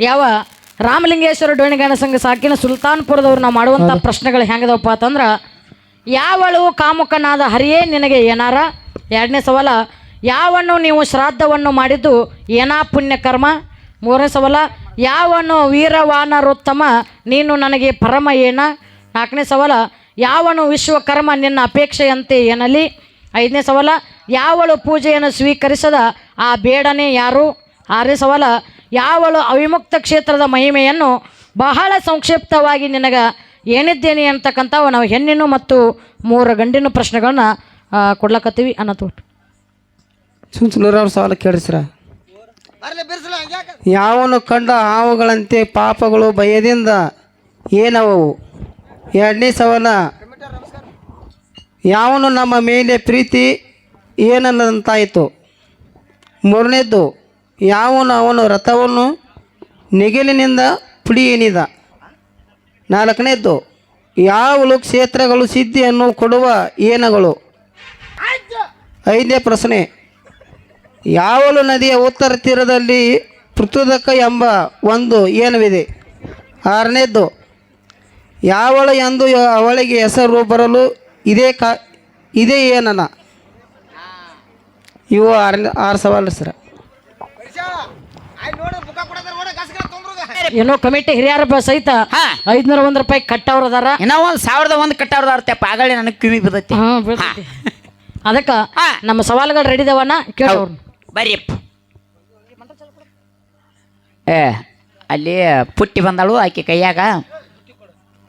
ಯಾವ ರಾಮಲಿಂಗೇಶ್ವರ ಡೋಣಿಗಾನ ಸಂಘ ಸಾಕಿನ ಸುಲ್ತಾನ್ಪುರದವ್ರು ನಾವು ಮಾಡುವಂಥ ಪ್ರಶ್ನೆಗಳು ಹೆಂಗದವಪ್ಪ ಅಂತಂದ್ರೆ ಯಾವಳು ಕಾಮುಕನಾದ ಹರಿಯೇ ನಿನಗೆ ಏನಾರ? ಎರಡನೇ ಸವಾಲ ಯಾವನ್ನು ನೀವು ಶ್ರಾದ್ದವನ್ನು ಮಾಡಿದ್ದು ಏನಾ ಪುಣ್ಯಕರ್ಮ ಮೂರನೇ ಸವಾಲ ಯಾವನು ವೀರವಾನರೋತ್ತಮ ನೀನು ನನಗೆ ಪರಮ ಏನ? ನಾಲ್ಕನೇ ಸವಾಲ ಯಾವನು ವಿಶ್ವಕರ್ಮ ನಿನ್ನ ಅಪೇಕ್ಷೆಯಂತೆ ಏನಲಿ? ಐದನೇ ಸವಾಲ ಯಾವಳು ಪೂಜೆಯನ್ನು ಸ್ವೀಕರಿಸದ ಆ ಬೇಡನೆ ಯಾರು? ಆರನೇ ಸವಾಲ ಯಾವಳು ಅವಿಮುಕ್ತ ಕ್ಷೇತ್ರದ ಮಹಿಮೆಯನ್ನು ಬಹಳ ಸಂಕ್ಷಿಪ್ತವಾಗಿ ನಿನಗೆ ಏನಿದ್ದೇನೆ ಅಂತಕ್ಕಂಥ ನಾವು ಹೆಣ್ಣಿನ ಮತ್ತು ಮೂರು ಗಂಡಿನ ಪ್ರಶ್ನೆಗಳನ್ನ ಕೊಡ್ಲಕತ್ತೀವಿ ಅನ್ನೋದು ಸುಂಚನೂರ ಅವ್ರ ಸವಾಲು ಕೇಳಿಸ್ರ. ಯಾವನು ಕಂಡ ಹಾವುಗಳಂತೆ ಪಾಪಗಳು ಭಯದಿಂದ ಏನವು? ಎರಡನೇ ಸವಾಲ ಯಾವನು ನಮ್ಮ ಮೇಲೆ ಪ್ರೀತಿ ಏನನ್ನದಂತಾಯಿತು ಮೂರನೇದ್ದು ಯಾವನು ಅವನು ರಥವನ್ನು ನೆಗೆಲಿನಿಂದ ಪುಡಿ ಏನಿದ ನಾಲ್ಕನೇದ್ದು ಯಾವಲು ಕ್ಷೇತ್ರಗಳು ಸಿದ್ಧಿಯನ್ನು ಕೊಡುವ ಏನಗಳು ಐದನೇ ಪ್ರಶ್ನೆ ಯಾವಲು ನದಿಯ ಉತ್ತರ ತೀರದಲ್ಲಿ ಪೃಥುದಕ ಎಂಬ ಒಂದು ಏನವಿದೆ ಆರನೇದ್ದು ಯಾವಳ ಎಂದು ಅವಳಿಗೆ ಹೆಸರು ಬರಲು ಇದೇ ಕಾ, ಇದೇ ಏನನ ಇವು ಆರನೇ, ಆರು ಸವಾಲು ಸರ. ಏನೋ ಕಮಿಟಿ ಹಿರಿಯರ ಬ- ಸಹಿತ ಹಾ. ಐದ್ನೂರ ಒಂದ್ ರೂಪಾಯಿ ಕಟ್ಟವ್ರ ಅದಾರ. ಏನೋ ಒಂದ್ ಸಾವಿರದ ಒಂದ್ ಕಟ್ಟವ್ರದ ಅರ್ಥ ಆಗಲೇ ನನಗೆ ಕಿವಿ ಬಿದ್ದೈತಿ. ಹಾ ಬೀಳ್ತೈತಿ ಅದಕ್ಕ ಹಾ. ನಮ್ಮ ಸವಾಲುಗಳು ರೆಡಿ ಇದಾವನ್ನ ಕೇಳೋರು ಬರ್ರಿಯಪ್ಪ ಏ ಅಲ್ಲಿ ಪುಟ್ಟಿ ಬಂದಳು ಆಕೆ ಕೈಯಾಗ.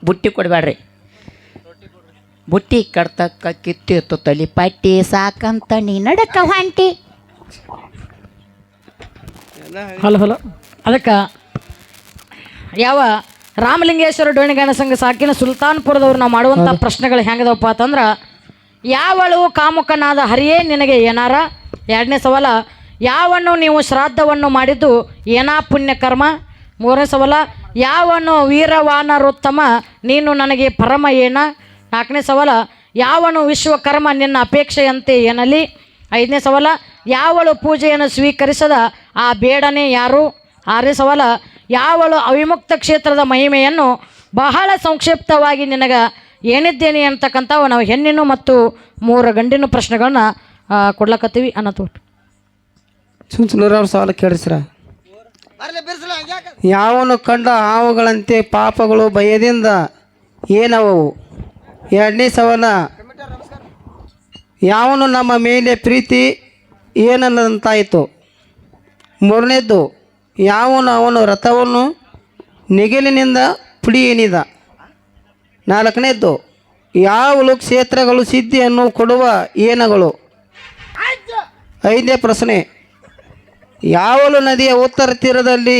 ಬುಟ್ಟಿ ಕೊಡಬೇಡ್ರಿ. ಬುಟ್ಟಿ ಕಡ್ತಕ್ಕ ಕಿತ್ತಿತ್ತು ತಲಿ ಪಟ್ಟಿ ಸಾಕಂತ ನೀ ನಡಕ ಹೊಂಟಿ. Hello hello. ಅದಕ್ಕ ಯಾವ ರಾಮಲಿಂಗೇಶ್ವರ ಡೋಣಿಗಾನ ಸಂಘ ಸಾಕಿನ ಸುಲ್ತಾನ್ಪುರದವ್ರು ನಾವು ಮಾಡುವಂಥ ಪ್ರಶ್ನೆಗಳು ಹೆಂಗದವಪ್ಪ ಅಂತಂದ್ರೆ ಯಾವಳು ಕಾಮುಕನಾದ ಹರಿಯೇ ನಿನಗೆ ಏನಾರ? ಎರಡನೇ ಸವಾಲ ಯಾವನ್ನು ನೀವು ಶ್ರಾದ್ದವನ್ನು ಮಾಡಿದ್ದು ಏನಾ ಪುಣ್ಯಕರ್ಮ ಮೂರನೇ ಸವಾಲ ಯಾವನು ವೀರವಾನರುತ್ತಮ ನೀನು ನನಗೆ ಪರಮ ಏನ? ನಾಲ್ಕನೇ ಸವಾಲ ಯಾವನು ವಿಶ್ವಕರ್ಮ ನಿನ್ನ ಅಪೇಕ್ಷೆಯಂತೆ ಏನಲಿ? ಐದನೇ ಸವಾಲ ಯಾವಳು ಪೂಜೆಯನ್ನು ಸ್ವೀಕರಿಸದ ಆ ಬೇಡನೆ ಯಾರು? ಆರನೇ ಸವಾಲ ಯಾವಳು ಅವಿಮುಕ್ತ ಕ್ಷೇತ್ರದ ಮಹಿಮೆಯನ್ನು ಬಹಳ ಸಂಕ್ಷಿಪ್ತವಾಗಿ ನಿನಗೆ ಏನಿದ್ದೇನೆ ಅಂತಕ್ಕಂಥವು ನಾವು ಹೆಣ್ಣಿನ ಮತ್ತು ಮೂರು ಗಂಡಿನ ಪ್ರಶ್ನೆಗಳನ್ನ ಕೊಡ್ಲಕತ್ತೀವಿ ಅನ್ನೋದು ಸುಂಚನೂರ ಸಾಲ ಸವಾಲು ಕೇಳಿಸ್ರ. ಯಾವನು ಕಂಡ ಹಾವುಗಳಂತೆ ಪಾಪಗಳು ಭಯದಿಂದ ಏನವು? ಎರಡನೇ ಸವಾಲ ಯಾವನು ನಮ್ಮ ಮೇಲೆ ಪ್ರೀತಿ ಏನನ್ನದಂತಾಯಿತು ಮೂರನೇದ್ದು ಯಾವನು ಅವನು ರಥವನ್ನು ನೆಗೆಲಿನಿಂದ ಪುಡಿ ಏನಿದ ನಾಲ್ಕನೇದ್ದು, ಯಾವಲು ಕ್ಷೇತ್ರಗಳು ಸಿದ್ಧಿಯನ್ನು ಕೊಡುವ ಏನಗಳು ಐದನೇ ಪ್ರಶ್ನೆ, ಯಾವಲು ನದಿಯ ಉತ್ತರ ತೀರದಲ್ಲಿ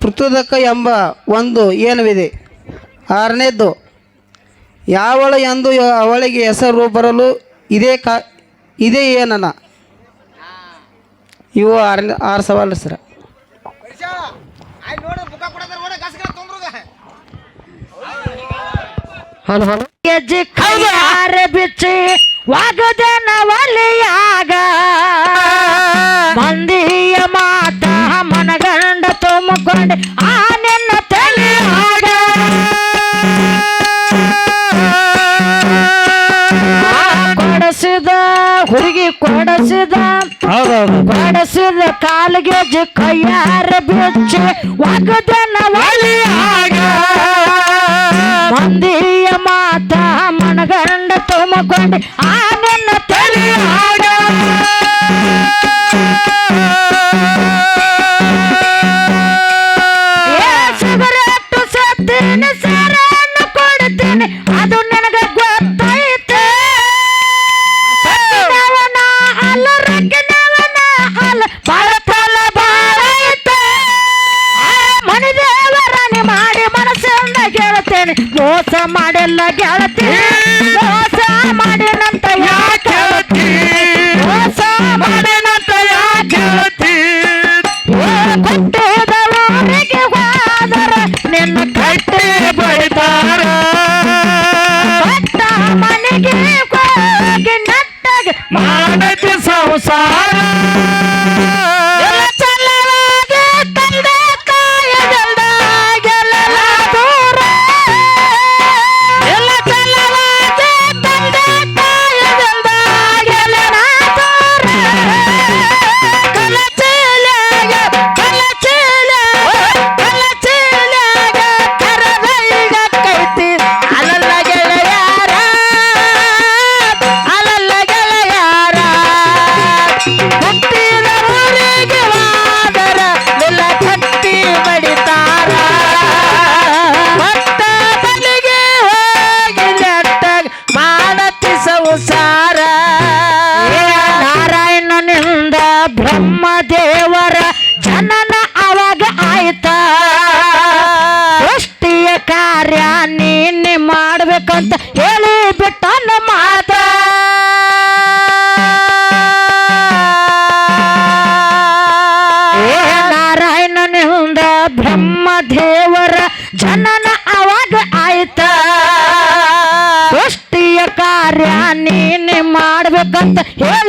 ಪೃಥುದಕ ಎಂಬ ಒಂದು ಏನವಿದೆ ಆರನೇದ್ದು, ಯಾವಳು ಎಂದು ಅವಳಿಗೆ ಹೆಸರು ಬರಲು ಇದೇ ಕಾ, ಇದೇ ಏನನ ಇವು ಆರನೇ, ಆರು ಸವಾಲು ಸರ. Hello hello. ಗೆಜ್ಜಿ ಕೈಯಾರ ಬಿಚ್ಚಿ ವಾಗದನ ಒಲಿಯಾಗ ಮಂದಿಯ ಮಾತ ಮನಗಂಡ ತುಂಬಿಕೊಂಡೆ ಆ ನಿನ್ನ ತಲೆಯಾಗ ಕೊಡಸಿದ ಹುಡುಗಿ ಕೊಡಸಿದ ಕೊಡಸಿದ ಕಾಲಿಗೆ ಕೈಯಾರ ಬಿಚ್ಚಿ ವಾಗದನ ಒಲೆಯಾಗ ಮಂದಿಯ ಮಾತ ಮನಗಂಡ ತುಂಬಕೊಂಡೆ ಆ ಓ ಅಂತ ಹೇಳ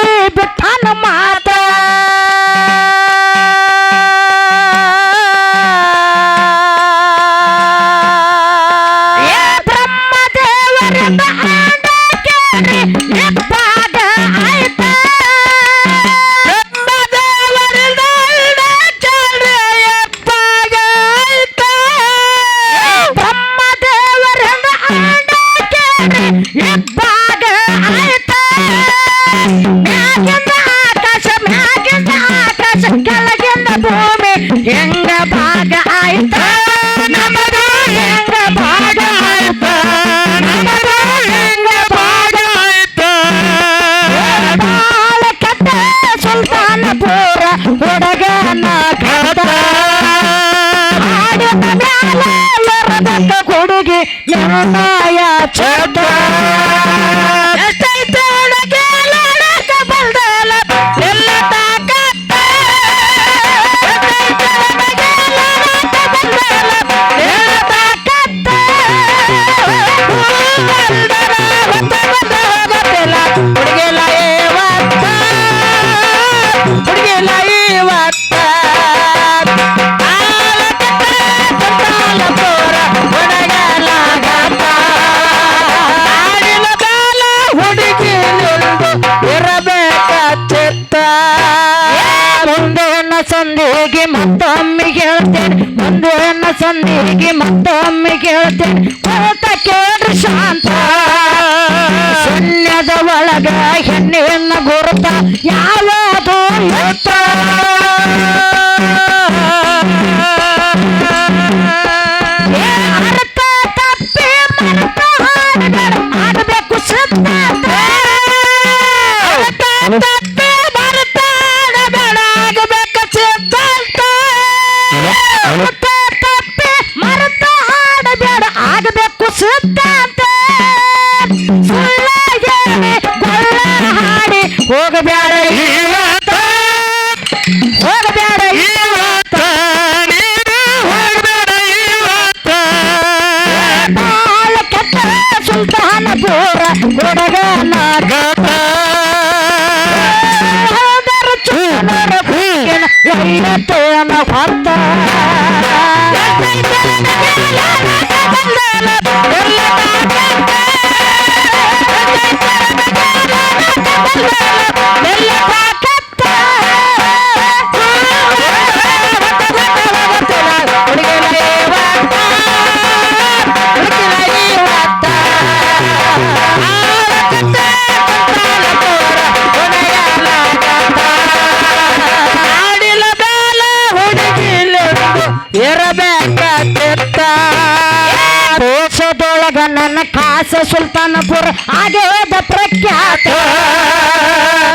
ಸುಲ್ತಾನಪುರ ಆಗೋದ ಪ್ರಖ್ಯಾತ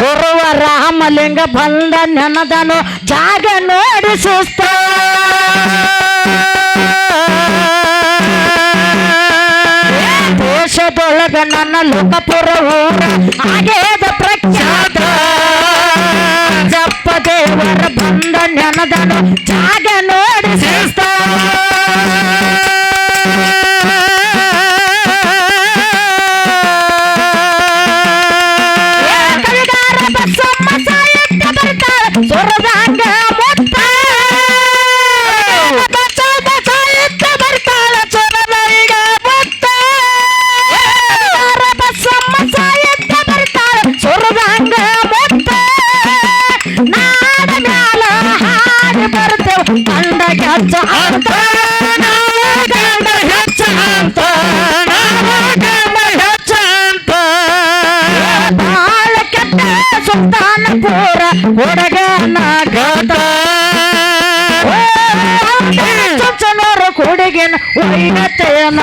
ಗುರುವ ರಾಮಲಿಂಗ ಬಂದ ನೆನದನು ಜಾಗ ನೋಡಿ ಸುಸ್ತ. ದೇಶದೊಳಗ ನನ್ನ ಹಾಗೆ ಹೋದ ಪ್ರಖ್ಯಾತ. ಜಪ್ಪ ದೇವರ ಬಂದ ನೆನದನು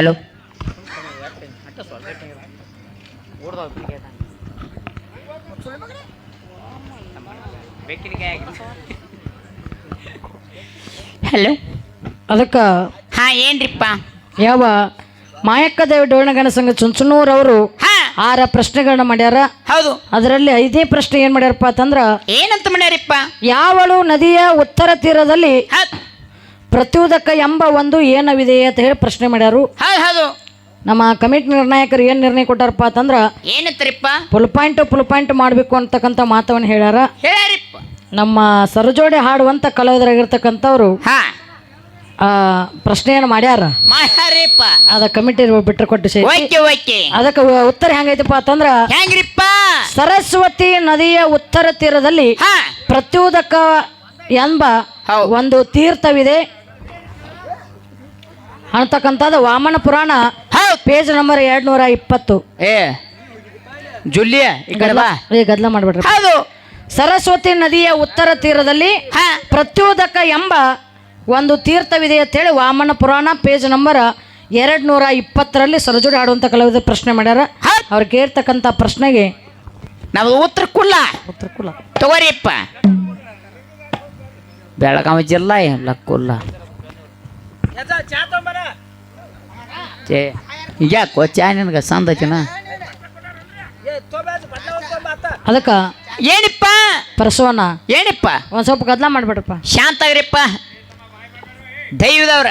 ಹಲೋ. ಹಲೋ. ಅದಕ್ಕೆ ಹಾ ಏನ್ರಿಪ್ಪ? ಯಾವ ಮಾಯಕ್ಕ ದೇವಿ ಡೋಣಗಣ ಸಂಘ ಚುಂಚನೂರವರು ಅವರು ಆರ ಪ್ರಶ್ನೆಗಳನ್ನ ಮಾಡ್ಯಾರ. ಹೌದು. ಅದರಲ್ಲಿ ಐದೇ ಪ್ರಶ್ನೆ ಏನ್ ಮಾಡ್ಯಾರಪ್ಪ ಅಂತಂದ್ರ ಏನಂತ ಮಾಡ್ಯಾರಿಪ್ಪ? ಯಾವಳು ನದಿಯ ಉತ್ತರ ತೀರದಲ್ಲಿ ಹೌದು ಪ್ರತ್ಯುದಕ ಎಂಬ ಒಂದು ಏನವಿದೆ ಅಂತ ಹೇಳಿ ಪ್ರಶ್ನೆ ಮಾಡ್ಯಾರು. ಹೌದು ಹೌದು. ನಮ್ಮ ಕಮಿಟಿ ನಿರ್ಣಾಯಕರು ಏನು ನಿರ್ಣಯ ಕೊಟ್ಟಾರಪ್ಪ ಅಂತಂದ್ರ ಏನತ್ತರಿಪ್ಪ ಫುಲ್ ಪಾಯಿಂಟ್ ಫುಲ್ ಪಾಯಿಂಟ್ ಮಾಡಬೇಕು ಅಂತಕ್ಕಂಥ ಮಾತವನ್ನು ಹೇಳ್ಯಾರ. ಹೇಳ್ಯಾರಿಪ್ಪ. ನಮ್ಮ ಸರಜೋಡಿ ಹಾಡುವಂಥ ಕಲಾವಿದರಾಗಿರ್ತಕ್ಕಂಥವ್ರು ಹಾ. ಆ, ಪ್ರಶ್ನೆಯನ್ನು ಮಾಡ್ಯಾರ. ಮಾಡ್ಯಾರಿಪ್ಪ. ಅದ ಕಮಿಟಿ ಬಿಟ್ಟರೆ ಕೊಟ್ಟು ಸೇರಿ. Okay okay. ಅದಕ್ಕೆ ಉತ್ತರ ಹೆಂಗೈತಪ್ಪ ಅಂತಂದ್ರ ಹೆಂಗ್ರಿಪ್ಪ? ಸರಸ್ವತಿ ನದಿಯ ಉತ್ತರ ತೀರದಲ್ಲಿ ಪ್ರತ್ಯುದಕ ಎಂಬ ಒಂದು ತೀರ್ಥವಿದೆ. ಅಂತಕ್ಕಂಥದ್ದು ವಾಮನ ಪುರಾಣ ಪೇಜ್ ನಂಬರ್ ಎರಡ್ ನೂರ ಇಪ್ಪತ್ತು. ಏ ಜುಲಿಯಾ ಈ ಕಡೆ ಬಾ. ಏ ಗದ್ಲ ಮಾಡ್ಬಿಡ್ರಿ. ಹೌದು. ಸರಸ್ವತಿ ನದಿಯ ಉತ್ತರ ತೀರದಲ್ಲಿ ಪ್ರತ್ಯೋದಕ ಪ್ರತ್ಯುದಕ ಎಂಬ ಒಂದು ತೀರ್ಥವಿದೆ ಅಂತ ಹೇಳಿ ವಾಮನ ಪುರಾಣ ಪೇಜ್ ನಂಬರ್ ಎರಡ್ ನೂರ ಇಪ್ಪತ್ತರಲ್ಲಿ ಸರಜೋಡಿ ಆಡುವಂಥ ಕಲಾವಿದ ಪ್ರಶ್ನೆ ಮಾಡ್ಯಾರ. ಅವ್ರಿಗೆ ಅವ್ರು ಕೇಳ್ತಕ್ಕಂಥ ಪ್ರಶ್ನೆಗೆ ನಾವು ಉತ್ತರ ಕುಲ್ಲ ಉತ್ತರ ಕುಲ್ಲ ತಗೋರಿಪ್ಪ. ಬೆಳಗಾವಿ ಜಿಲ್ಲಾ ಎಲ್ಲ ಕುಲ್ಲ ಚೇ ಯಾಕೋ ಚಾ ನಿನಗೆ ಸಂದತಿನ ಅದಕ್ಕೆ ಏನಿಪ್ಪ? ಪ್ರಸವನ ಏನಿಪ್ಪ? ಒಂದು ಸ್ವಲ್ಪ ಗದ್ಲ ಮಾಡ್ಬೇಡ್ರಪ್ಪ. ಶಾಂತ ಆಗ್ರಿಪ್ಪ ದೈವದವ್ರ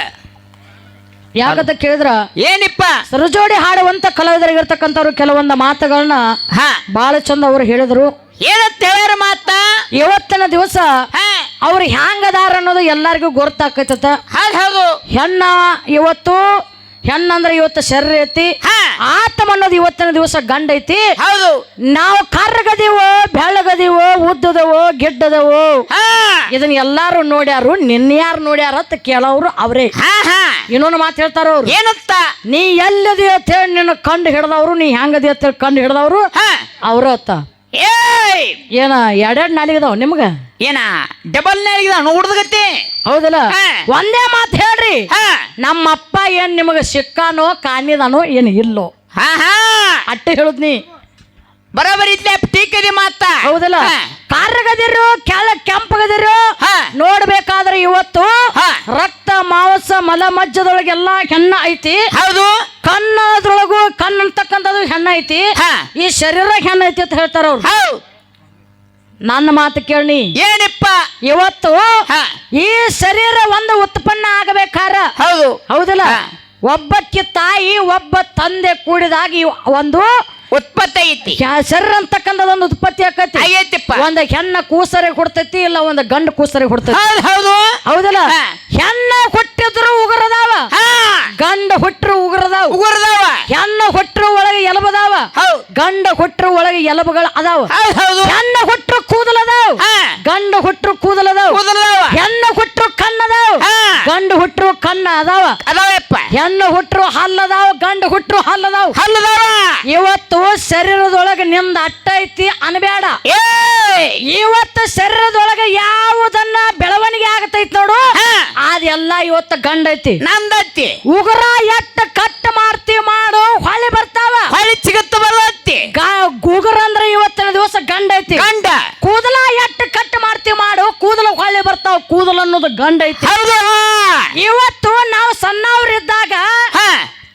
ಯಾಕಂತ ಕೇಳಿದ್ರ? ಏನಿಪ್ಪ? ಸರಜೋಡಿ ಹಾಡುವಂತ ಕಲಾವಿದರಿಗಿರ್ತಕ್ಕಂಥವ್ರು ಕೆಲವೊಂದು ಮಾತುಗಳನ್ನ ಹಾ. ಬಹಳ ಚಂದ ಅವರು ಹೇಳಿದ್ರು. ಏನಂತ ಹೇಳ್ಯಾರ ಮಾತ? ಇವತ್ತಿನ ದಿವಸ ಅವ್ರು ಹ್ಯಾಂಗದಾರ ಅನ್ನೋದು ಎಲ್ಲರಿಗೂ ಗೊತ್ತಾಕೈತತ ಹೌದು ಹೌದು. ಹೆಣ್ಣ ಇವತ್ತು ಹೆಣ್ಣಂದ್ರೆ ಇವತ್ತು ಶರೀರ ಐತಿ. ಆತಮ ಅನ್ನೋದು ಇವತ್ತಿನ ದಿವಸ ಗಂಡ ಐತಿ. ಹೌದು. ನಾವು ಕರ್ಗದಿವೋ ಬೆಳಗದಿವೋ ಉದ್ದದವೋ ಗಿಡ್ಡದವೋ ಹಾ. ಇದನ್ನ ಎಲ್ಲಾರು ನೋಡ್ಯಾರು ನಿನ್ಯಾರು ನೋಡ್ಯಾರ ಅಂತ ಕೇಳೋರು ಅವರೇ. ಹಾ ಹಾ. ಇನ್ನೊಂದು ಮಾತು ಹೇಳ್ತಾರ ಅವ್ರು. ಏನಂತ? ನೀ ಎಲ್ಲದಿ ಅಂತ ಹೇಳಿ ನಿನ್ನ ಕಂಡು ಹಿಡ್ದವ್ರು ನೀ ಹೆಂಗದಿ ಅಂತ ಹೇಳಿ ಕಂಡು ಹಿಡ್ದವ್ರು. ಅವ್ರ ಅತ್ತ. ಏಯ್! ಏನ ಎರಡೆರಡು ನಾಲಿಗದಾವ ನಿಮ್ಗ? ಏನ ಡಬಲ್ ನಾಲಿಗೆ ನೋಡ್ದಗತ್ತೆ ಹೌದಲ್ಲ? ಹಾ. ಒಂದೇ ಮಾತು ಹೇಳ್ರಿ. ಹಾ. ನಮ್ಮಪ್ಪ ಏನ್ ನಿಮಗ ಸಿಕ್ಕಾನೋ ಕಾಣಿದಾನೋ ಏನು ಇಲ್ಲೋ? ಹಾ ಹಾ. ಅಟ್ಟೆ ಹೇಳುದ್ನಿ ಬರೋಬರಿ ಇದ್ಲೆ ಟೀಕದಿ ಮಾತ ಹೌದಲ್ಲ. ಕಾರ್ಗದಿರು ಕೆಳ ಕೆಂಪಗದಿರು. ನೋಡ್ಬೇಕಾದ್ರೆ ಇವತ್ತು. ರಕ್ತ ಮಾಂಸ ಮಲ ಮಜ್ಜದೊಳಗೆಲ್ಲ ಹೆಣ್ಣ ಐತಿ. ಹೌದು. ಕನ್ನದೊಳಗು ಕಣ್ಣು ಅಂತಕ್ಕಂಥದ್ದು ಹೆಣ್ಣ ಐತಿ. ಈ ಶರೀರ ಹೆಣ್ಣ ಐತಿ ಅಂತ ಹೇಳ್ತಾರ ಅವ್ರು. ಹೌದು. ನನ್ನ ಮಾತು ಕೇಳಿ ಏನಿಪ್ಪ? ಇವತ್ತು ಈ ಶರೀರ ಒಂದು ಉತ್ಪನ್ನ ಆಗಬೇಕಾರ? ಹೌದು. ಹೌದಲ್ಲ. ಒಬ್ಬಕ್ಕೆ ತಾಯಿ ಒಬ್ಬ ತಂದೆ ಕೂಡಿದಾಗ ಒಂದು ಉತ್ಪತ್ತಿ ಐತಿ. ಅಂತಕ್ಕಂಥದ್ದು ಒಂದು ಉತ್ಪತ್ತಿ ಆಕತಿ. ಆಗೈತಿಪ್ಪ. ಒಂದ್ ಹೆಣ್ಣ ಕೂಸರೆ ಕೊಡ್ತೈತಿ ಇಲ್ಲ ಒಂದ್ ಗಂಡ ಕೂಸರೆ ಕೊಡ್ತೈತಿ. ಹೌದು ಹೌದು. ಹೌದಲ್ಲ? ಹೆಣ್ಣ ಹುಟ್ಟಿದ್ರು ಉಗುರದಾವ. ಗಂಡ ಹುಟ್ಟರು ಉಗುರದಾವ. ಉಗುರದಾವ. ಹೆಣ್ಣ ಹುಟ್ಟರು ಒಳಗೆ ಎಲಬದಾವ. ಗಂಡ ಹುಟ್ಟರು ಒಳಗೆ ಎಲಬಗಳು ಅದಾವ. ಹೆಣ್ಣ ಹುಟ್ಟರು ಕೂದಲದಾವ. ಗಂಡ ಹುಟ್ಟರು ಕೂದಲದಾವ. ಕೂದಲದಾವ. ಹೆಣ್ಣ ಹುಟ್ಟರು ಕಣ್ಣದಾವ. ಗಂಡ ಹುಟ್ಟರು ಕಣ್ಣ ಅದಾವ. ಅದಾವಪ್ಪ. ಹೆಣ್ಣು ಹುಟ್ಟರು ಹಲ್ಲದಾವ. ಗಂಡ ಹುಟ್ಟರು ಹಲ್ಲದಾವ. ಹಲ್ಲದಾವ. ಇವತ್ತು ಶರೀರದೊಳಗೆ ನಿಂದ ಅಟ್ಟ ಐತಿ ಅನ್ಬೇಡ. ಏಯ್ ಇವತ್ತು ಶರೀರದೊಳಗೆ ಯಾವುದನ್ನ ಬೆಳವಣಿಗೆ ಆಗತೈತಿ ನೋಡು. ಅದೆಲ್ಲ ಇವತ್ತು ಗಂಡ ಐತಿ ನಂದತ್ತಿ. ಉಗುರ ಎಟ್ಟ ಕಟ್ ಮಾಡ್ತಿ ಮಾಡು ಹೊಳಿ ಬರ್ತಾವ. ಹೊಳಿ ಸಿಗುತ್ತ ಬರತ್ತಿ ಗ ಉಗುರ ಅಂದ್ರೆ ಇವತ್ತಿನ ದಿವಸ ಗಂಡ ಐತಿ ಗಂಡ. ಕೂದಲ ಎಟ್ಟ ಕಟ್ ಮಾಡ್ತಿ ಮಾಡು ಕೂದಲು ಹೊಳಿ ಬರ್ತಾವ ಕೂದಲು ಅನ್ನೋದು ಗಂಡ ಐತಿ ಹೌದು ಇವತ್ತು ನಾವು ಸಣ್ಣವ್ರಿದ್ದಾಗ ಹಾ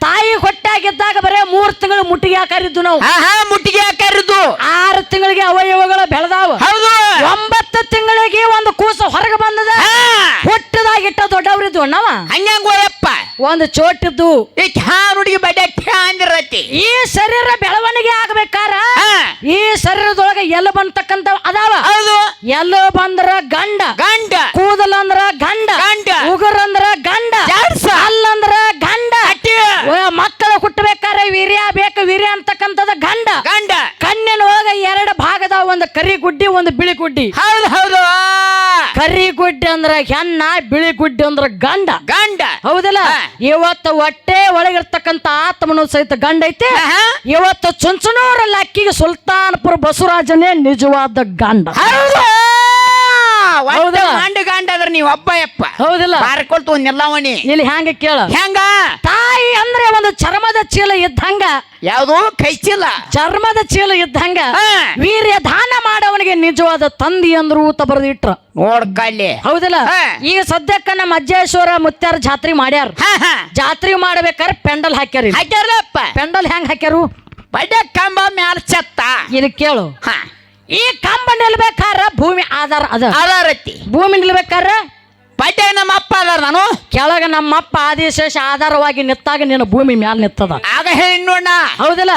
ತಾಯಿ ಹೊಟ್ಟಾಗಿದ್ದಾಗ ಬರೇ ಮೂರ್ ತಿಂಗಳು ಮುಟ್ಟಿಗೆ ಹಾಕಾರಿದ್ದು ನಾವು. ಹಾ ಹಾ ಮುಟ್ಟಿಗೆ ಹಾಕಾರಿದ್ದು. ಆರು ತಿಂಗಳಿಗೆ ಅವಯವಗಳು ಬೆಳೆದಾವ. ಹೌದು. ಒಂಬತ್ತು ತಿಂಗಳಿಗೆ ಒಂದು ಕೂಸು ಹೊರಗೆ ಬಂದದ. ಹುಟ್ಟದಾಗಿಟ್ಟ ದೊಡ್ಡವರಿದ್ದು ನಾವ ಹಂಗಪ್ಪ ಹೋಯಪ್ಪ ಒಂದು ಚೋಟಿದ್ದು. ಈ ನುಡಿಗೆ ಬಡ್ಡೆ ಅಂದಿರತಿ ಈ ಶರೀರ ಬೆಳವಣಿಗೆ ಆಗ್ಬೇಕಾರ? ಈ ಶರೀರದೊಳಗೆ ಎಲ್ಲ ಬಂತಕ್ಕಂತ ಅದಾವ? ಹೌದು. ಎಲ್ಲ ಬಂದ್ರ ಗಂಡ. ಗಂಡ. ಕೂದಲಂದ್ರ ಗಂಡ. ಗಂಡ. ಉಗುರಂದ್ರ ಗಂಡ. ಉಗುರ್ ಅಲ್ಲಂದ್ರ ಗಂಡ ಅಟ್ಟಿ ಮಕ್ಕಳು ಹುಟ್ಟಬೇಕಾರೆ ವೀರ್ಯ ಬೇಕು ವೀರ್ಯ ಅಂತಕ್ಕಂಥದ ಗಂಡ ಕಣ್ಣಿನ ಹೋಗ ಎರಡು ಭಾಗದ ಒಂದು ಕರಿ ಗುಡ್ಡಿ ಒಂದು ಬಿಳಿ ಗುಡ್ಡಿ ಹೌದು ಹೌದು. ಕರಿ ಗುಡ್ಡಿ ಅಂದ್ರ ಹೆಣ್ಣ ಬಿಳಿ ಗುಡ್ಡಿ ಅಂದ್ರ ಗಂಡ. ಗಂಡ. ಹೌದಲ್ಲ. ಇವತ್ತು ಹೊಟ್ಟೆ ಒಳಗಿರ್ತಕ್ಕಂತ ಆತ್ಮನು ಸಹಿತ ಗಂಡ ಐತೆ. ಇವತ್ತು ಚುಂಚನೂರ ಲಕ್ಕಿಗೆ ಸುಲ್ತಾನ್ಪುರ ಬಸವರಾಜನೇ ನಿಜವಾದ ಗಂಡ. ನೀವು ಅದ್ರ ನೀವ್ ಒಬ್ಬ ಯಪ್ಪ ಹೌದಿಲ್ಲ? ಬಾರ್ಕೊಳ್ತು ನಿಲ್ಲವಣಿ ಇಲ್ಲಿ ಹೆಂಗ ಕೇಳ? ಹೆಂಗ? ಅಂದ್ರೆ ಒಂದು ಚರ್ಮದ ಚೀಲ ಇದ್ದಂಗ. ಯಾವುದು? ಕೈ ಚೀಲ. ಚರ್ಮದ ಚೀಲ ಇದ್ದಂಗ. ವೀರ್ಯ ದಾನ ಮಾಡವನಿಗೆ ನಿಜವಾದ ತಂದಿ ಅಂದ್ರು ಊತ ಬರೆದಿಟ್ರ. ನೋಡ್ಕಲ್ಲಿ ಹೌದಿಲ್ಲ. ಈಗ ಸದ್ಯಕ್ಕ ನಮ್ಮ ಅಜ್ಜೇಶ್ವರ ಮುತ್ಯಾರ ಜಾತ್ರೆ ಮಾಡ್ಯಾರ. ಜಾತ್ರೆ ಮಾಡ್ಬೇಕಾದ್ರೆ ಪೆಂಡಲ್ ಹಾಕ್ಯಾರ ಹಾಕ್ಯಾರಪ್ಪ ಪೆಂಡಲ್ ಹೆಂಗ್ ಹಾಕ್ಯಾರು? ಬಡ್ಡೆ ಕಂಬ ಮ್ಯಾಲ ಚತ್ತ ಇದು ಕೇಳು. ಹಾ. ಈ ಕಂಬ ನಿಲ್ಬೇಕಾರ ಭೂಮಿ ಆಧಾರ ಅದ. ಐತಿ ಭೂಮಿ ನಿಲ್ಬೇಕಾರ ಬಡ್ಡೆ ನಮ್ಮ ಅಪ್ಪ ಅದಾರ ನಾನು? ಕೆಳಗ ನಮ್ಮಪ್ಪ ಆದಿಶೇಷ ಆಧಾರವಾಗಿ ನಿತ್ತಾಗ ನಿನ್ನ ಭೂಮಿ ಮ್ಯಾಲ ನಿತ್ತದ ಆಗ ಹೇಳಿ ನೋಡ ಹೌದಿಲ್ಲ?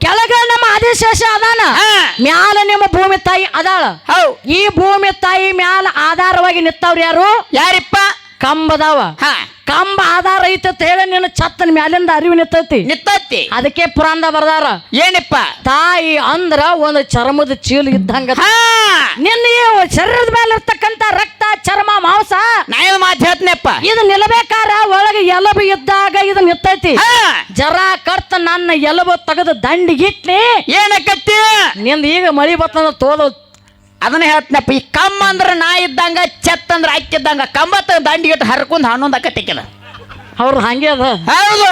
ಕೆಳಗ ನಮ್ಮ ಆದಿಶೇಷ ಅದಾನ. ಮ್ಯಾಲ ನಿಮ್ಮ ಭೂಮಿ ತಾಯಿ ಅದಾಳ. ಹೌ. ಈ ಭೂಮಿ ತಾಯಿ ಮ್ಯಾಲ ಆಧಾರವಾಗಿ ನಿತ್ತವ್ರ ಯಾರು? ಯಾರಿಪ್ಪ? ಕಂಬದಾವ. ಹಾ. ಕಂಬ ಆಧಾರ ಐತೆ ಅಂತ ಹೇಳಿ ನಿನ್ನ ಛತ್ತನ ಮ್ಯಾಲಿಂದ ಅರಿವು ನಿತ್ತೈತಿ ನಿತ್ತತ್ತಿ ಅದಕ್ಕೆ ಪುರಾಣದ ಬರ್ದಾರ. ಏನಿಪ್ಪ? ತಾಯಿ ಅಂದ್ರ ಒಂದು ಚರ್ಮದ ಚೀಲ ಇದ್ದಂಗ. ಹಾ. ನಿನ್ನ ಈ ಶರೀರದ ಮೇಲೆ ಇರ್ತಕ್ಕಂತ ರಕ್ತ ಚರ್ಮ ಮಾಂಸ. ನಾ ಏನು ಮಾತು ಹೇಳ್ತೀನಪ್ಪ. ಇದು ನಿಲ್ಬೇಕಾರ ಒಳಗೆ ಎಲಬು ಇದ್ದಾಗ ಇದು ನಿತ್ತೈತಿ ಹಾ. ಜರ ಕರ್ತ ನನ್ನ ಎಲಬು ತೆಗೆದು ದಂಡಿಗಿಟ್ಲಿ ಏನಕ್ಕತ್ತಿ ನಿಂದ ಈಗ ಮಳಿ ಬರ್ತಂದ್ರ ತೋದ ಅದನ್ನ ಹೇಳ್ತೀನಪ್ಪ, ಈ ಕಮ್ಮ ಅಂದ್ರೆ ನಾ ಇದ್ದಂಗ ಚೆತ್ ಅಂದ್ರ ಅಕ್ಕಿದ್ದಂಗ ಕಂಬತ್ತ ದಂಡಿಗಿಟ್ಟು ಹರ್ಕೊಂಡ್ ಹನ್ನೊಂದು ಅಕ್ಕತ್ತಿಕ್ಕಿಲ್ಲ ಅವ್ರದ್ದು ಹಂಗೆ ಅದ. ಹೌದು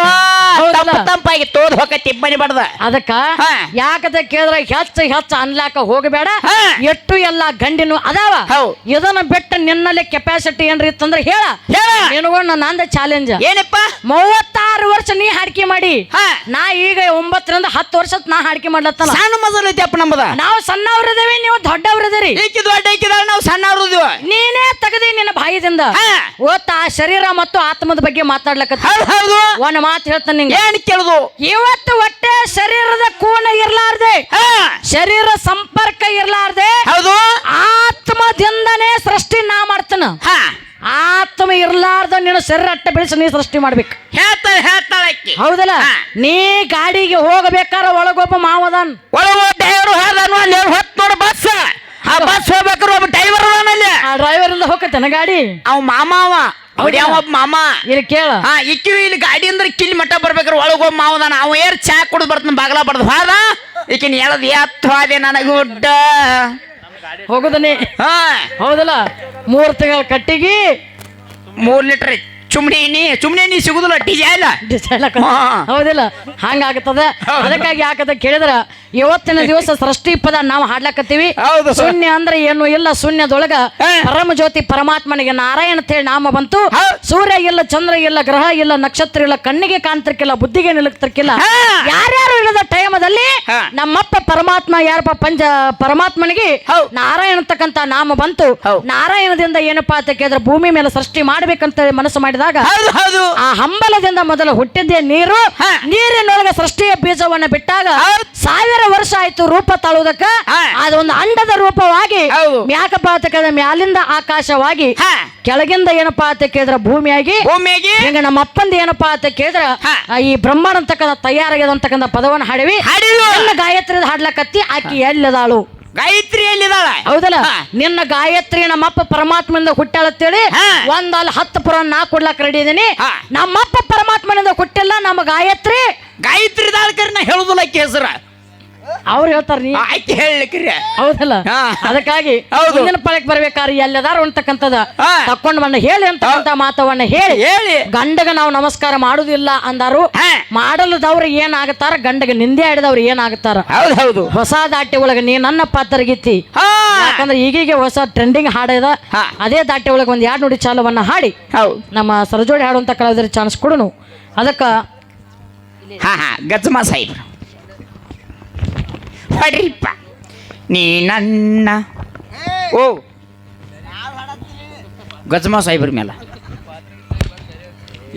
ಹೌದಲ್ಲ? ತಂಪ ತಂಪಾಗಿ ತೋದ್ ಹೋಗ ತಿಪ್ಪಣಿ ಬಡ್ದ. ಅದಕ್ಕ ಹಾ. ಯಾಕಂತ ಕೇಳಿದ್ರೆ ಹೆಚ್ಚು ಹೆಚ್ಚು ಅನ್ಲಾಕ ಹೋಗಬೇಡ. ಹಾ. ಎಟ್ಟು ಎಲ್ಲ ಗಂಡಿನು ಅದಾವ. ಹೌ. ಇದನ್ನ ಬಿಟ್ಟು ನಿನ್ನಲ್ಲಿ ಕೆಪಾಸಿಟಿ ಏನ್ರಿ ಇತ್ತಂದ್ರೆ ಹೇಳ. ಹೇಳ. ನಿನಗೊಂದು ನಂದ ಚಾಲೆಂಜ್ ಏನಪ್ಪ? ಮೂವತ್ತಾರು ವರ್ಷ ನೀ ಹಾಡಿಕೆ ಮಾಡಿ. ಹಾ. ನಾ ಈಗ ಒಂಬತ್ತರಿಂದ ಹತ್ತು ವರ್ಷ ನಾ ಹಾಡಿಕೆ ಮಾಡ್ಲತ್ತಲ್ಲ ಸಣ್ಣ ಮೊದಲು ಐತಪ್ಪ ನಮ್ಮದ. ನಾವು ಸಣ್ಣವ್ರದೇವಿ ನೀವು ದೊಡ್ಡವ್ರದಿರಿ ಈಕಿ ದೊಡ್ಡ ಈಕಿದಾಳ ನಾವು ಸಣ್ಣವ್ರು ಇದೀವ. ನೀನೇ ತೆಗದಿ ನಿನ್ನ ಬಾಯಿದಿಂದ. ಹಾ. ಓದ್ತ ಆ ಶರೀರ ಮತ್ತು ಆತ್ಮದ ಬಗ್ಗೆ ಮಾತಾಡ್ಲಕತ್ತ. ಹೌದು ಹೌದು. ಒಂದ್ ಮಾತು ಹೇಳ್ತಾನೆ ನಿಂಗೆ. ಏನ್ ಕೇಳುದು? ಇವತ್ತು ಹೊಟ್ಟೆ ಶರೀರದ ಕೂನ ಇರ್ಲಾರ್ದೆ. ಹಾ. ಶರೀರ ಸಂಪರ್ಕ ಇರ್ಲಾರ್ದೆ. ಹೌದು. ಆತ್ಮದಿಂದನೇ ಸೃಷ್ಟಿ ನಾ ಮಾಡ್ತಾನ. ಹಾ. ಆತ್ಮ ಇರ್ಲಾರ್ದ ನೀನು ಶರೀರ ಅಟ್ಟ ಬೆಳೆಸಿ ನೀ ಸೃಷ್ಟಿ ಮಾಡ್ಬೇಕು. ಹೇಳ್ತಾಳೆ ಹೇಳ್ತಾಳೆ ಹೌದಲ್ಲ? ನೀ ಗಾಡಿಗೆ ಹೋಗಬೇಕಾರ ಒಳಗೊಬ್ಬ ಮಾವದನ್. ಒಳಗೊಬ್ಬ ಡ್ರೈವರ್ ಹೋದನು ಅಲ್ಲಿ ಹೊತ್ ನೋಡು ಬಸ್. ಆ ಬಸ್ ಹೋಗ್ಬೇಕಾರೆ ಒಬ್ಬ ಡ್ರೈವರ್ ಅದಾನಲ್ಲಿ ಆ ಡ್ರೈವರ್ ಇಂದ ಹೋಗತ್ತೇನ ಗಾಡಿ? ಅವ ಮಾಮ ಅವ. ಅವ್ಡಿ ಅವ ಒಬ್ಬ ಮಾಮ. ಇಲ್ಲಿ ಕೇಳ. ಹಾ ಇಕ್ಕಿ ಇಲ್ಲಿ ಗಾಡಿ ಅಂದ್ರೆ ಕಿಲ್ಲಿ ಮಟ್ಟ ಬರ್ಬೇಕಾರ ಒಳಗೆ ಒಬ್ಬ ಮಾವದಾನ ಅವ ಏರ್ ಚಾ ಕುಡಿದು ಬರ್ತಾನ ಬಾಗಲ ಬಡ್ದು ಹಾದ. ಈಕಿನ ಹೇಳದ್ ಎತ್ತು ಹಾದೆ ನನಗೆ ಗುಡ್ಡ ಹೋಗುದನಿ. ಹಾ. ಹೌದಲ್ಲ? ಮೂರ್ ತಿಂಗಳ ಕಟ್ಟಿಗೆ ಮೂರ್ ಲೀಟರ್ ಚುಮ್ನಿ ಚುಮ್ನಿ ಎಣ್ಣಿ ಸಿಗುದಿಲ್ಲ ಹಾಕ- ಹಾ. ಹೌದಿಲ್ಲ ಹಂಗಾಗತ್ತದ ಅದಕ್ಕಾಗಿ ಯಾಕಂತ ಕೇಳಿದ್ರ ಇವತ್ತಿನ ದಿವಸ ಸೃಷ್ಟಿ ಪದ ನಾವು ಹಾಡ್ಲಕತ್ತೀವಿ. ಶೂನ್ಯ ಅಂದ್ರೆ ಏನು ಇಲ್ಲ ಶೂನ್ಯದೊಳಗ. ಪರಮ ಜ್ಯೋತಿ ಪರಮಾತ್ಮನಿಗೆ ನಾರಾಯಣ ಅಂತ ಹೇಳಿ ನಾಮ ಬಂತು ಸೂರ್ಯ ಇಲ್ಲ ಚಂದ್ರ ಇಲ್ಲ ಗ್ರಹ ಇಲ್ಲ ನಕ್ಷತ್ರ ಇಲ್ಲ ಕಣ್ಣಿಗೆ ಕಾಣ್ತಿರ್ಕಿಲ್ಲ ಬುದ್ಧಿಗೆ ನಿಲುಕ್ತಿರ್ಕಿಲ್ಲ. ಯಾರ್ಯಾರು ಇಲ್ಲದ ಟೈಮದಲ್ಲಿ. ನಮ್ಮಪ್ಪ ಪರಮಾತ್ಮ ಯಾರಪ್ಪ ಪಂಚ ಪರಮಾತ್ಮನಿಗೆ. ನಾರಾಯಣ ಅಂತಕ್ಕಂತ ನಾಮ ಬಂತು. ನಾರಾಯಣದಿಂದ ಏನಪ್ಪಾ ಅಂತ ಕೇಳಿದ್ರೆ ಭೂಮಿ ಮೇಲೆ ಸೃಷ್ಟಿ ಮಾಡ್ಬೇಕಂತ ಮನಸ್ಸು ಮಾಡಿದಾಗ ಹೌದು ಹೌದು. ಆ ಹಂಬಲದಿಂದ ಮೊದಲು ಹುಟ್ಟಿದ್ದೇ ನೀರು. ನೀರಿನೊಳಗೆ ಸೃಷ್ಟಿಯ ಬೀಜವನ್ನ ಬಿಟ್ಟಾಗ ಸಾವಿರ ವರ್ಷ ಆಯ್ತು ರೂಪ ತಾಳುವುದಕ್ಕ. ಅದೊಂದು ಅಂಡದ ರೂಪವಾಗಿ ಮ್ಯಾಕಪಾತಕದ ಮ್ಯಾಕಪ್ಪ ಅಂತ ಕೇಳಿದ್ರೆ ಮ್ಯಾಲಿಂದ ಆಕಾಶವಾಗಿ ಕೆಳಗಿಂದ ಏನಪ್ಪಾ ಅಂತ ಕೇಳಿದ್ರ ಭೂಮಿಯಾಗಿ. ಭೂಮಿಯಾಗಿ. ಹಿಂಗ ನಮ್ಮ ಅಪ್ಪಂದ ಏನಪ್ಪಾ ಅಂತ ಕೇಳಿದ್ರ ಈ ಬ್ರಹ್ಮಾಂಡ ಅಂತಕ್ಕಂಥ ತಯಾರಾಗ್ಯದ ಅಂತಕ್ಕಂಥ ಪದವನ್ನು ಹಾಡಿವಿ. ಎಲ್ಲ ಗಾಯತ್ರಿ ಹಾಡ್ಲಕತ್ತಿ ಆಕಿ ಎಲ್ಲಿದಾಳು ಗಾಯತ್ರಿ ಎಲ್ಲಿದಾಳ ಹೌದಲ್ಲ. ನಿನ್ನ ಗಾಯತ್ರಿ ನಮ್ಮಪ್ಪ ಪರಮಾತ್ಮನಿಂದ ಹುಟ್ಟಾಳತ್ತೇಳಿ? ಒಂದಲ್ಲಿ ಹತ್ತು ಪುರ ನಾ ಕೊಡ್ಲಾಕ ರೆಡಿ ಇದೀನಿ. ನಮ್ಮಪ್ಪ ಪರಮಾತ್ಮನಿಂದ ಹುಟ್ಟಿಲ್ಲ ನಮ್ಮ ಗಾಯತ್ರಿ? ಗಾಯತ್ರಿ ದಾಳ್ಕರಿ ನಾ ಹೇಳುದಿಲ್ಲ ಕೇಸರ. ಹೆಸರ ಅವ್ರು ಹೇಳ್ತಾರ ನೀ ಆಯ್ತು ಹೇಳಲಿಕ್ಕಿರಿ ಹೌದಲ್ಲ? ಹಾ. ಅದಕ್ಕಾಗಿ ಹೌದು. ಮುಂದಿನ ಪಳಕ್ ಬರ್ಬೇಕಾದ್ರೆ ಎಲ್ಲದಾರು ಅಂತಕ್ಕಂಥದ ಹಾ. ತಕೊಂಡ್ ಬಂದ ಹೇಳಿ ಅಂತ ಮಾತವನ್ನ ಹೇಳಿ. ಹೇಳಿ. ಗಂಡಗ ನಾವು ನಮಸ್ಕಾರ ಮಾಡುದಿಲ್ಲ ಅಂದಾರು ಹಾ. ಮಾಡಲದವ್ರು ಏನಾಗುತ್ತಾರ ಗಂಡಗ ನಿಂದೆ ಆಡಿದವ್ರು ಏನಾಗುತ್ತಾರ? ಹೌದು ಹೌದು. ಹೊಸ ದಾಟಿ ಒಳಗ ನೀ ನನ್ನ ಪಾತ್ರಗಿತ್ತಿ ಹಾ. ಯಾಕಂದ್ರೆ ಈಗೀಗ ಹೊಸ ಟ್ರೆಂಡಿಂಗ್ ಹಾಡಿದ. ಹಾ. ಅದೇ ದಾಟಿ ಒಳಗೆ ಒಂದ್ ಎರಡು ನುಡಿ ಚಾಲವನ್ನ ಹಾಡಿ. ಹೌದು. ನಮ್ಮ ಸರಜೋಡಿ ಹಾಡುವಂತ ಕಲಾವಿದರ ಚಾನ್ಸ್ ಕೊಡುನು. ಅದಕ್ಕ ಹಾ ಹಾ. ಗಜ್ಮಾ ಸಾಹೇಬ್ರು. ಹೊಡ್ರಿಪ್ಪ ನೀ ನನ್ನ. ಓ. ಗಜ್ಮಾ ಸಾಹೇಬ್ರ ಮೇಲೆ.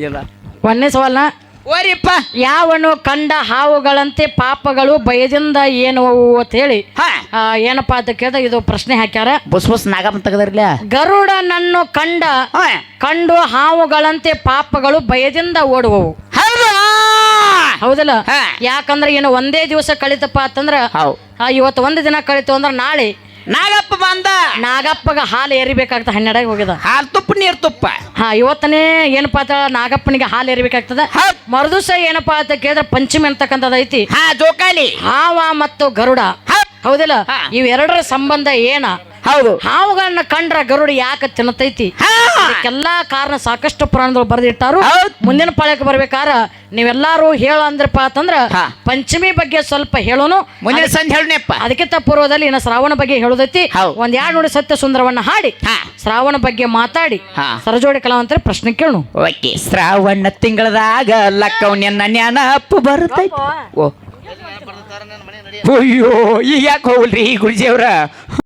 ಇಲ್ಲ. ಒಂದನೇ ಸವಾಲ್ನ? ಓರಿಪ್ಪ ಯಾವನು ಕಂಡ ಹಾವುಗಳಂತೆ ಪಾಪಗಳು ಭಯದಿಂದ ಏನು ಅಂತ ಹೇಳಿ. ಏನಪ್ಪ ಅಂತ ಕೇಳಿದ ಇದು ಪ್ರಶ್ನೆ ಹಾಕ್ಯಾರ. ಬುಸ್ ಬುಸ್ ನಾಗಮ್ಮ ತೆಗದಿರ್ಲ. ಗರುಡನನ್ನು ಕಂಡ ಕಂಡು ಹಾವುಗಳಂತೆ ಪಾಪಗಳು ಭಯದಿಂದ ಓಡುವವು. ಹೌದು? ಹೌದಲ್ಲ? ಯಾಕಂದ್ರೆ ಏನು ಒಂದೇ ದಿವಸ ಕಳಿತಪ್ಪ ಅಂತಂದ್ರ ಇವತ್ತು ಒಂದು ದಿನ ಕಳಿತು ಅಂದ್ರೆ ನಾಳೆ ನಾಗಪ್ಪ ಬಂದ. ನಾಗಪ್ಪಗ ಹಾಲು ಎರಿಬೇಕಾಗ್ತದೆ ಹನ್ನೆರಡಾಗಿ ಹೋಗ್ಯದ. ಹಾಲು ತುಪ್ಪ ನೀರು ತುಪ್ಪ. ಹಾ ಇವತ್ತನೇ ಏನಪ್ಪ ಅಂತ ನಾಗಪ್ಪನಿಗೆ ಹಾಲು ಏರಿಬೇಕಾಗ್ತದ. ಮರುದಿವಸ ಏನಪ್ಪಾ ಅಂತ ಕೇಳಿದ್ರೆ ಪಂಚಮಿ ಅಂತಕ್ಕಂಥದ್ದು ಐತಿ. ಹಾ ಜೋಕಾಲಿ. ಹಾವ ಮತ್ತು ಗರುಡ. ಹೌದಿಲ್ಲ. ಇವೆರಡರ ಸಂಬಂಧ ಏನ? ಹೌದು. ಹಾವುಗಳನ್ನ ಕಂಡ್ರ ಗರುಡ ಯಾಕೆ ತಿನ್ನತೈತಿ? ಎಲ್ಲಾ ಕಾರಣ ಸಾಕಷ್ಟು ಪುರಾಣಗಳು ಬರೆದಿಟ್ಟಾರು. ಮುಂದಿನ ಪಾಳ್ಯಕ್ಕೆ ಬರ್ಬೇಕಾರ ನೀವೆಲ್ಲಾರು ಹೇಳ ಅಂದ್ರಪ್ಪ ಅಂತಂದ್ರ. ಪಂಚಮಿ ಬಗ್ಗೆ ಸ್ವಲ್ಪ ಹೇಳೋನು. ಮುಂದಿನ ಸಂಜೆ ಹೇಳಪ್ಪ ಅದಕ್ಕಿಂತ ಪೂರ್ವದಲ್ಲಿ ಇನ್ನ ಶ್ರಾವಣ ಬಗ್ಗೆ ಹೇಳುದೈತಿ. ಒಂದ್ ಎರಡು ನೋಡಿ ಸತ್ಯ ಸುಂದರವನ್ನ ಹಾಡಿ. ಶ್ರಾವಣ ಬಗ್ಗೆ ಮಾತಾಡಿ. ಹಾ. ಸರಜೋಡಿ ಕಲಾವಂತರ ಪ್ರಶ್ನೆ ಕೇಳು ಓಕೆ. ಶ್ರಾವಣ ತಿಂಗಳದಾಗ ಲಕ್ಕವನ್ಯನ್ನ ಅಪ್ಪ ಬರುತ್ತೈತಿ ಓ. ಅಯ್ಯೋ ಈಗ ಯಾಕೆ ಹೋಗ್ಲಿ ಗುರುಜಿಯವ್ರ?